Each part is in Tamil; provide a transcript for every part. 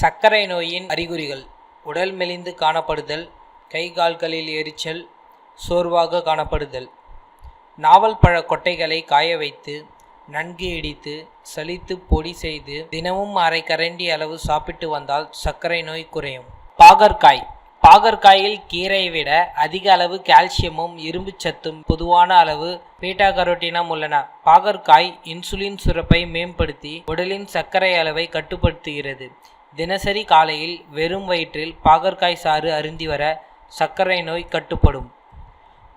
சர்க்கரை நோயின் அறிகுறிகள். உடல் மெலிந்து காணப்படுதல் கை கால்களில் எரிச்சல் சோர்வாக காணப்படுதல். நாவல் பழ கொட்டைகளை காய வைத்து நன்கு இடித்து சலித்து பொடி செய்து தினமும் அரை கரண்டி அளவு சாப்பிட்டு வந்தால் சர்க்கரை நோய் குறையும். பாகற்காய். பாகற்காயில் கீரையை விட அதிக அளவு கால்சியமும் இரும்புச் சத்தும் பொதுவான அளவு பீட்டா கரோட்டினம் உள்ளன. பாகற்காய் இன்சுலின் சுரப்பை மேம்படுத்தி உடலின் சர்க்கரை அளவை கட்டுப்படுத்துகிறது. தினசரி காலையில் வெறும் வயிற்றில் பாகற்காய் சாறு அருந்தி வர சர்க்கரை நோய் கட்டுப்படும்.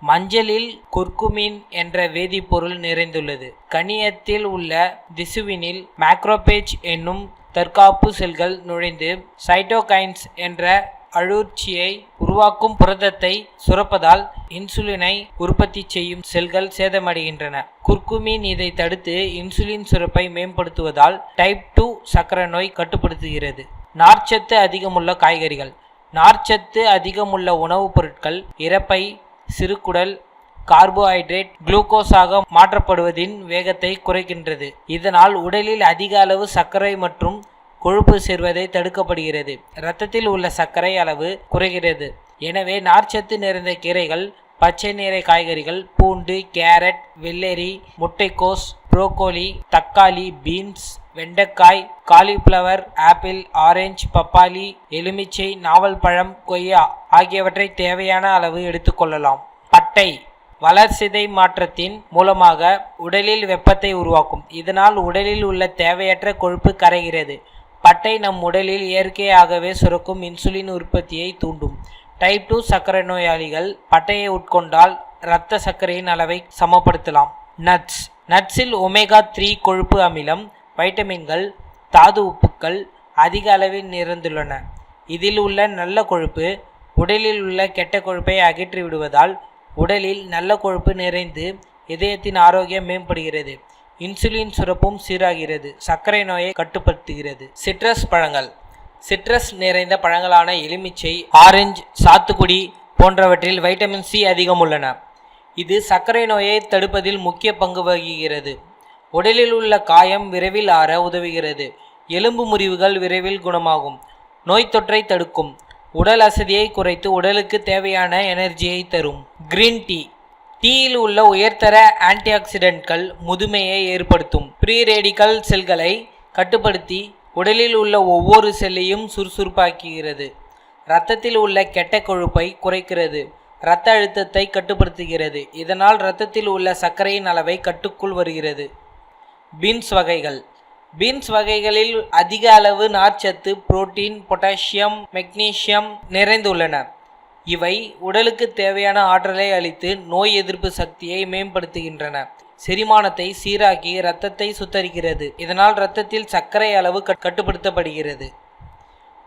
மஞ்சளில் குர்குமின் என்ற வேதிப்பொருள் நிறைந்துள்ளது. கணியத்தில் உள்ள திசுவினில் மேக்ரோபேஜ் என்னும் தற்காப்பு செல்கள் நுழைந்து சைட்டோகைன்ஸ் என்ற அழற்சியை உருவாக்கும் புரதத்தை சுரப்பதால் இன்சுலினை உற்பத்தி செய்யும் செல்கள் சேதமடைகின்றன. குர்குமின் இதை தடுத்து இன்சுலின் சுரப்பை மேம்படுத்துவதால் டைப் டூ சர்க்கரை நோய் கட்டுப்படுத்துகிறது. நார்ச்சத்து அதிகமுள்ள காய்கறிகள். நார்ச்சத்து அதிகமுள்ள உணவுப் பொருட்கள் இறப்பை சிறுகுடல் கார்போஹைட்ரேட் குளுக்கோஸாக மாற்றப்படுவதின் வேகத்தை குறைக்கின்றது. இதனால் உடலில் அதிக அளவு சர்க்கரை மற்றும் கொழுப்பு சேர்வதை தடுக்கப்படுகிறது. இரத்தத்தில் உள்ள சர்க்கரை அளவு குறைகிறது. எனவே நார்ச்சத்து நிறைந்த கீரைகள் பச்சை நிற காய்கறிகள் பூண்டு கேரட் வெள்ளரி முட்டைக்கோஸ் புரோக்கோலி தக்காளி பீன்ஸ் வெண்டைக்காய் காலிஃப்ளவர் ஆப்பிள் ஆரஞ்சு பப்பாளி எலுமிச்சை நாவல் பழம் கொய்யா ஆகியவற்றை தேவையான அளவு எடுத்துக்கொள்ளலாம் பட்டை வளர்சிதை மாற்றத்தின் மூலமாக உடலில் வெப்பத்தை உருவாக்கும். இதனால் உடலில் உள்ள தேவையற்ற கொழுப்பு கரைகிறது. பட்டை நம் உடலில் இயற்கையாகவே சுரக்கும் இன்சுலின் உற்பத்தியை தூண்டும். டைப் டூ சர்க்கரை நோயாளிகள் பட்டையை உட்கொண்டால் இரத்த சர்க்கரையின் அளவை சமப்படுத்தலாம். நட்ஸ் நட்ஸில் ஒமேகா த்ரீ கொழுப்பு அமிலம் வைட்டமின்கள் தாது உப்புக்கள் அதிக அளவில் நிறைந்துள்ளன. இதில் உள்ள நல்ல கொழுப்பு உடலில் உள்ள கெட்ட கொழுப்பை அகற்றி விடுவதால் உடலில் நல்ல கொழுப்பு நிறைந்து இதயத்தின் ஆரோக்கியம் மேம்படுகிறது. இன்சுலின் சுரப்பும் சீராகிறது சர்க்கரை நோயை கட்டுப்படுத்துகிறது. சிட்ரஸ் பழங்கள். சிட்ரஸ் நிறைந்த பழங்களான எலுமிச்சை ஆரஞ்சு சாத்துக்குடி போன்றவற்றில் வைட்டமின் சி அதிகம் உள்ளன. இது சர்க்கரை நோயை தடுப்பதில் முக்கிய பங்கு வகிக்கிறது. உடலில் உள்ள காயம் விரைவில் ஆற உதவுகிறது. எலும்பு முறிவுகள் விரைவில் குணமாகும். நோய் தொற்றை தடுக்கும். உடல் அசதியை குறைத்து உடலுக்கு தேவையான எனர்ஜியை தரும். Green tea. டீயில் உள்ள உயர்தர ஆன்டிஆக்சிடென்ட்கள் முதுமையை ஏற்படுத்தும். ப்ரீ ரேடிக்கல் செல்களை கட்டுப்படுத்தி உடலில் உள்ள ஒவ்வொரு செல்லையும் சுறுசுறுப்பாக்குகிறது. இரத்தத்தில் உள்ள கெட்ட கொழுப்பை குறைக்கிறது. இரத்த அழுத்தத்தை கட்டுப்படுத்துகிறது. இதனால் இரத்தத்தில் உள்ள சர்க்கரையின் அளவை கட்டுக்குள் வருகிறது. பீன்ஸ் வகைகள். பீன்ஸ் வகைகளில் அதிக அளவு நார்ச்சத்து புரோட்டீன் பொட்டாசியம் மெக்னீசியம் நிறைந்துள்ளன. இவை உடலுக்கு தேவையான ஆற்றலை அளித்து நோய் எதிர்ப்பு சக்தியை மேம்படுத்துகின்றன. செரிமானத்தை சீராக்கி இரத்தத்தை சுத்தரிக்கிறது. இதனால் இரத்தத்தில் சர்க்கரை அளவு கட்டுப்படுத்தப்படுகிறது.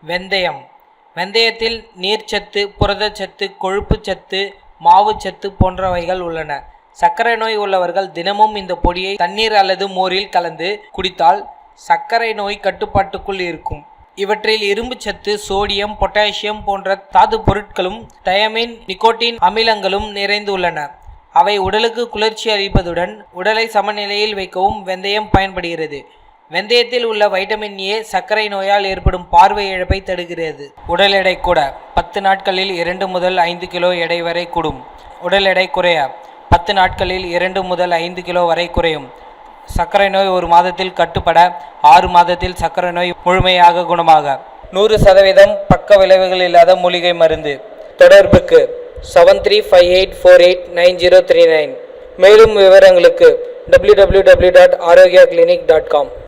வெந்தயம். வெந்தயத்தில் நீர்ச்சத்து புரதச்சத்து கொழுப்புச்சத்து மாவுச்சத்து போன்றவைகள் உள்ளன. சர்க்கரை நோய் உள்ளவர்கள் தினமும் இந்த பொடியை தண்ணீர் அல்லது மோரில் கலந்து குடித்தால் சர்க்கரை நோய் கட்டுப்பாட்டுக்குள் இருக்கும். இவற்றில் இரும்புச்சத்து சோடியம் பொட்டாசியம் போன்ற தாது பொருட்களும் தயமின் நிக்கோட்டின் அமிலங்களும் நிறைந்துள்ளன அவை உடலுக்கு குளிர்ச்சி அளிப்பதுடன் உடலை சமநிலையில் வைக்கவும் வெந்தயம் பயன்படுகிறது. வெந்தயத்தில் உள்ள வைட்டமின் ஏ சர்க்கரை நோயால் ஏற்படும் பார்வை இழப்பை தடுக்கிறது. உடல் எடை கூட பத்து நாட்களில் இரண்டு முதல் ஐந்து கிலோ எடை வரை கூடும். உடல் எடை குறைய பத்து நாட்களில் இரண்டு முதல் ஐந்து கிலோ வரை குறையும். சர்க்கரை நோய் ஒரு மாதத்தில் கட்டுப்பட ஆறு மாதத்தில் சர்க்கரை நோய் முழுமையாக குணமாக. நூறு சதவீதம் பக்க விளைவுகள் இல்லாத மூலிகை மருந்து. தொடர்புக்கு seven three five eight four eight nine zero three nine மேலும் விவரங்களுக்கு www.ஆரோக்கியா கிளினிக் டாட் காம்